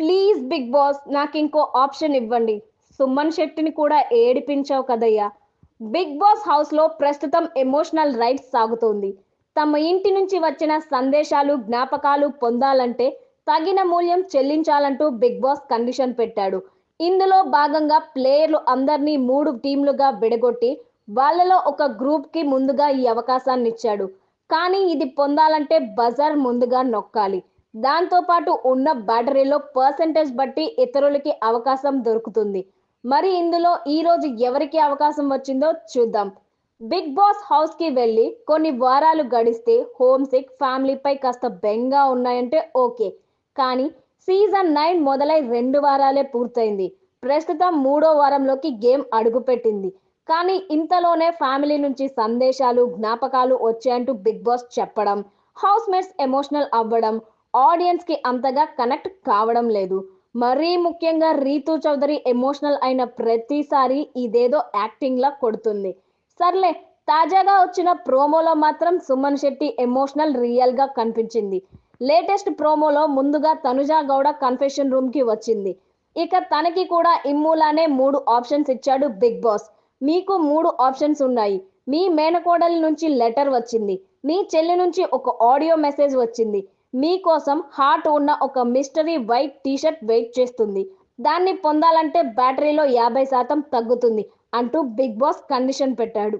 Please Bigg boss నాకు ఇంకో option ఇవ్వండి. సుమన్ శెట్టిని కూడా ఏడిపించావు కదయ్యా. బిగ్ బాస్ హౌస్లో ప్రస్తుతం ఎమోషనల్ రైట్స్ సాగుతోంది. తమ ఇంటి నుంచి వచ్చిన సందేశాలు జ్ఞాపకాలు పొందాలంటే తగిన మూల్యం చెల్లించాలంటూ బిగ్ బాస్ కండిషన్ పెట్టాడు. ఇందులో భాగంగా ప్లేయర్లు అందరినీ మూడు టీంలుగా విడగొట్టి వాళ్ళలో ఒక గ్రూప్కి ముందుగా ఈ అవకాశాన్ని ఇచ్చాడు కానీ ఇది పొందాలంటే బజార్ ముందుగా నొక్కాలి. దాంతో పాటు ఉన్న బ్యాటరీలో పర్సంటేజ్ బట్టి ఇతరులకి అవకాశం దొరుకుతుంది. మరి ఇందులో ఈ రోజు ఎవరికి అవకాశం వచ్చిందో చూద్దాం. బిగ్ బాస్ హౌస్కి వెళ్ళి కొన్ని వారాలు గడిస్తే హోమ్ సిక్ ఫ్యామిలీపై కాస్త బెంగా ఉన్నాయంటే ఓకే. కానీ సీజన్ నైన్ మొదలై రెండు వారాలే పూర్తయింది. ప్రస్తుతం మూడో వారంలోకి గేమ్ అడుగుపెట్టింది. కానీ ఇంతలోనే ఫ్యామిలీ నుంచి సందేశాలు జ్ఞాపకాలు వచ్చాయంటూ బిగ్ బాస్ చెప్పడం హౌస్ మేట్స్ ఎమోషనల్ అవ్వడం ఆడియన్స్కి అంతగా కనెక్ట్ కావడం లేదు. మరీ ముఖ్యంగా రీతు చౌదరి ఎమోషనల్ అయిన ప్రతిసారి ఇదేదో యాక్టింగ్ లా కొడుతుంది. సర్లే తాజాగా వచ్చిన ప్రోమోలో మాత్రం సుమన్ శెట్టి ఎమోషనల్ రియల్గా కనిపించింది. లేటెస్ట్ ప్రోమోలో ముందుగా తనుజా గౌడ కన్ఫెషన్ రూమ్కి వచ్చింది. ఇక తనకి కూడా ఇమ్ములానే మూడు ఆప్షన్స్ ఇచ్చాడు బిగ్ బాస్. మీకు మూడు ఆప్షన్స్ ఉన్నాయి. మీ మేనకోడలి నుంచి లెటర్ వచ్చింది. మీ చెల్లి నుంచి ఒక ఆడియో మెసేజ్ వచ్చింది. మీకోసం హార్ట్ ఉన్న ఒక మిస్టరీ వైట్ టీషర్ట్ వెయిట్ చేస్తుంది. దాన్ని పొందాలంటే బ్యాటరీలో యాభై శాతం తగ్గుతుంది అంటూ బిగ్ బాస్ కండిషన్ పెట్టాడు.